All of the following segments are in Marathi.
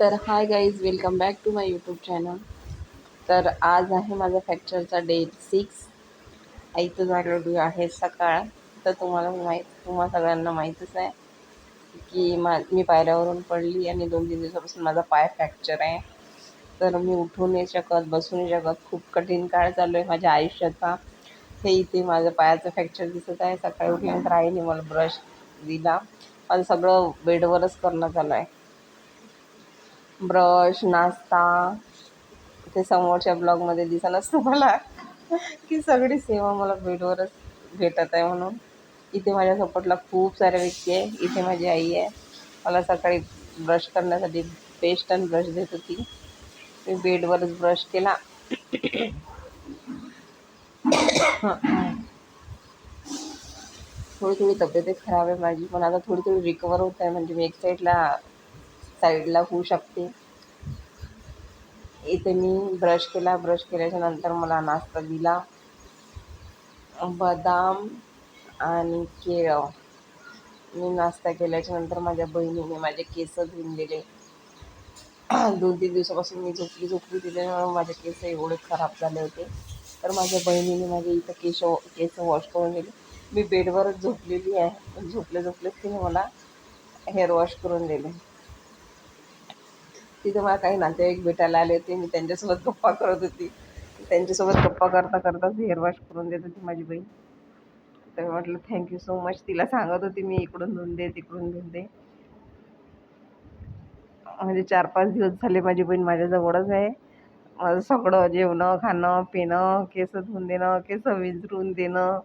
तर hi guys welcome back to my YouTube channel तर आज आहे माझा फॅक्चरचा डे सिक्स आईचं झालेली आहे सकाळ. तर तुम्हाला माहीत तुम्हाला सगळ्यांना माहीतच आहे की मा मी पायऱ्यावरून पडली आणि दोन तीन दिवसापासून माझा पाय फ्रॅक्चर आहे. तर मी उठू नाही शकत बसू नाही शकत. खूप कठीण काळ चालू आहे माझ्या आयुष्याचा. हे इथे माझं पायाचं फ्रॅक्चर दिसत आहे. सकाळी उठल्यानंतर आईने मला ब्रश दिला. माझं सगळं बेडवरच करणं चालू आहे. ब्रश नाश्ता ते समोरच्या ब्लॉगमध्ये दिसत तुम्हाला की सगळी सेवा मला बेडवरच भेटत आहे म्हणून. इथे माझ्या सपोर्टला खूप साऱ्या व्यक्ती आहे. इथे माझी आई आहे. मला सकाळी ब्रश करण्यासाठी पेस्ट आणि ब्रश देत होती. मी बेडवरच ब्रश केला. थोडी थोडी तब्येतच खराब आहे माझी पण आता थोडी थोडी रिकवर होत आहे. म्हणजे मी एक साईडला साईडला होऊ शकते. इथे मी ब्रश केला. ब्रश केल्याच्यानंतर मला नाश्ता दिला. बदाम आणि केळं. मी नाश्ता केल्याच्यानंतर माझ्या बहिणीने माझे केस धुवून दिले. दोन तीन दिवसापासून मी झोपली झोपली दिल्यामुळे माझे केस एवढे खराब झाले होते. तर माझ्या बहिणीने माझे इथं केस केस वॉश करून दिले. मी बेडवरच झोपलेली आहे. झोपले झोपलेच तिने मला हेअर वॉश करून दिले. तिथे मला काही नातेवाईक भेटायला आले होते. मी त्यांच्यासोबत गप्पा करत होती. त्यांच्यासोबत गप्पा करता करताच हेअरवॉश करून देत होती माझी बहीण. तर मी म्हटलं थँक्यू सो मच तिला सांगत होती मी इकडून धुवून दे तिकडून धुवून दे. म्हणजे चार पाच दिवस झाले माझी बहीण माझ्याजवळच आहे. माझं सगळं जेवणं खाणं पिणं केस धुवून देणं केस विंचरून देणं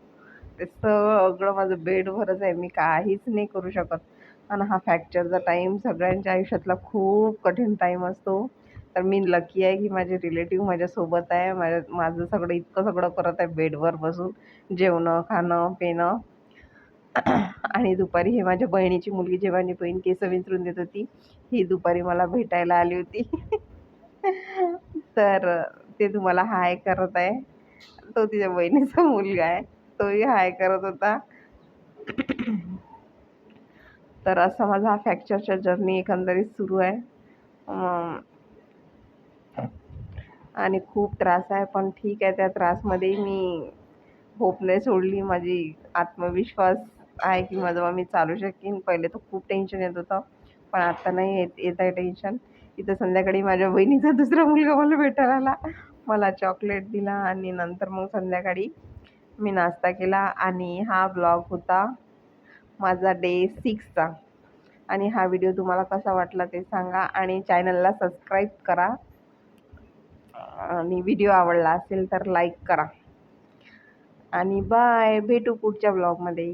ते सगळं माझं बेडवरच आहे. मी काहीच नाही करू शकत. आणि हा फ्रॅक्चरचा टाईम सगळ्यांच्या आयुष्यातला खूप कठीण टाईम असतो. तर मी लकी आहे की माझे रिलेटिव्ह माझ्यासोबत आहे. माझ्या माझं सगळं इतकं सगळं करत आहे बेडवर बसून. जेवणं खाणं पिणं. आणि दुपारी हे माझ्या बहिणीची मुलगी जेव्हा माझी बहीण केस विंचरून देत होती ही दुपारी मला भेटायला आली होती. तर ते तुम्हाला हाय करत आहे. तो तिच्या बहिणीचा मुलगा आहे. तोही हाय करत होता. तर असा माझा हा फ्रॅक्चरच्या जर्नी एकंदरीत सुरू आहे. आणि खूप त्रास आहे पण ठीक आहे त्या त्रासमध्ये मी होप नाही सोडली. माझी आत्मविश्वास आहे की माझं मी चालू शकेन. पहिले तर खूप टेन्शन येत होतं पण आता नाही येत येत आहे टेन्शन इथं संध्याकाळी माझ्या बहिणीचा दुसरा मुलगा मला भेटायला आला. मला चॉकलेट दिला आणि नंतर मग संध्याकाळी मी नाश्ता केला आणि हा ब्लॉग होता. माझा डे सिक्सचा आणि हा व्हिडिओ तुम्हाला कसा वाटला ते सांगा आणि चॅनलला सबस्क्राईब करा. आणि व्हिडिओ आवडला असेल तर लाईक करा. आणि बाय भेटू पुढच्या ब्लॉगमध्ये